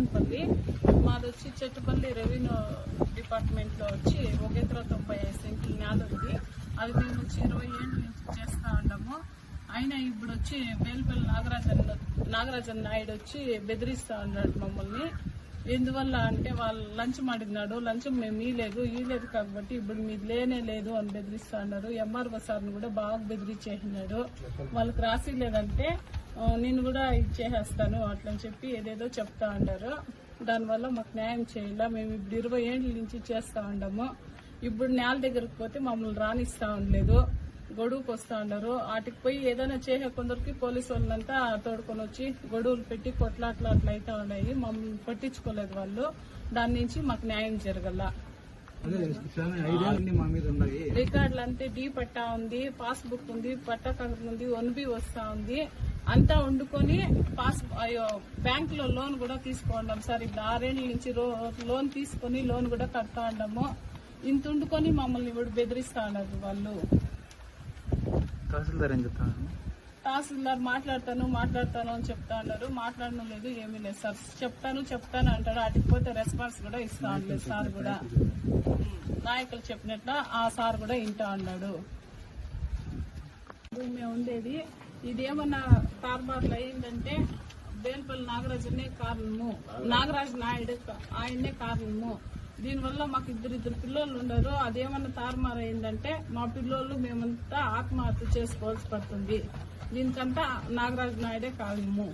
మాది వచ్చి చెట్టుపల్లి రెవెన్యూ డిపార్ట్మెంట్లో వచ్చి ఒక తొంభై ఐదు సెంట్లు నేల ఉంది. అది మేము వచ్చి ఇరవై ఏళ్ళ నుంచి చేస్తూ ఉన్నాము. ఆయన ఇప్పుడు వచ్చి వేలుపల్లి నాగరాజన్ నాగరాజన్ నాయుడు వచ్చి బెదిరిస్తూ ఉన్నాడు మమ్మల్ని. ఎందువల్ల అంటే వాళ్ళు లంచం అడిగినాడు లంచం మేము ఇయలేదు ఇయలేదు కాబట్టి ఇప్పుడు మీది లేనే లేదు అని బెదిరిస్తూ ఉన్నారు. ఎంఆర్ఓ సార్ని కూడా బాగా బెదిరించేసినాడు. వాళ్ళకి రాసి లేదంటే నేను కూడా ఇచ్చేసేస్తాను అట్లని చెప్పి ఏదేదో చెప్తా ఉంటారు దానివల్ల మాకు న్యాయం చేయాల? మేము ఇప్పుడు ఇరవై ఏళ్ళ నుంచి చేస్తా ఉన్నాము ఇప్పుడు నేల దగ్గరకు పోతే మమ్మల్ని రానిస్తా ఉండలేదు. గొడువుకు వస్తా ఉన్నారు వాటికి పోయి ఏదైనా చేసే కొందరికి పోలీసు వాళ్ళంతా తోడుకొని వచ్చి గొడువులు పెట్టి కొట్లాట్లు అట్లా అయితే ఉన్నాయి. మమ్మల్ని పట్టించుకోలేదు వాళ్ళు. దాని నుంచి మాకు న్యాయం జరగల. రికార్డులు అంతే. డీ పట్టా ఉంది పాస్బుక్ ఉంది పట్టా కాగితం ఉంది వన్ బి వస్తా ఉంది. అంతా వండుకొని పాస్ అయ్యో బ్యాంక్లో లోన్ కూడా తీసుకున్నాం సార్. ఇప్పుడు ఆరేళ్ళ నుంచి లోన్ తీసుకొని లోన్ కూడా కడతా ఉన్నాము ఇంత వండుకొని మమ్మల్ని ఇప్పుడు బెదిరిస్తా ఉన్నారు వాళ్ళు. తహసీల్దార్ ఏం చెప్తాను తహసీల్దార్ మాట్లాడతాను మాట్లాడతాను అని చెప్తా ఉన్నారు. మాట్లాడడం లేదు ఏమీ లేదు సార్. చెప్తాను చెప్తాను అంటాడు. అటుకు పోతే రెస్పాన్స్ కూడా ఇస్తా ఉండలేదు సార్ కూడా. నాయకులు చెప్పినట్ల ఆ సార్ కూడా వింటా ఉన్నాడు. భూమి ఉండేది ఇది ఏమన్నా అయిందంటే బేల్పల్లి నాగరాజునే కారణము. నాగరాజు నాయుడు ఆయనే కారణము. దీనివల్ల మాకు ఇద్దరు ఇద్దరు పిల్లలు ఉండరు అదేమన్నా తారుమారు అయిందంటే మా పిల్లోళ్ళు మేమంతా ఆత్మహత్య చేసుకోవాల్సి పడుతుంది. దీనికంతా నాగరాజు నాయుడే కారణము.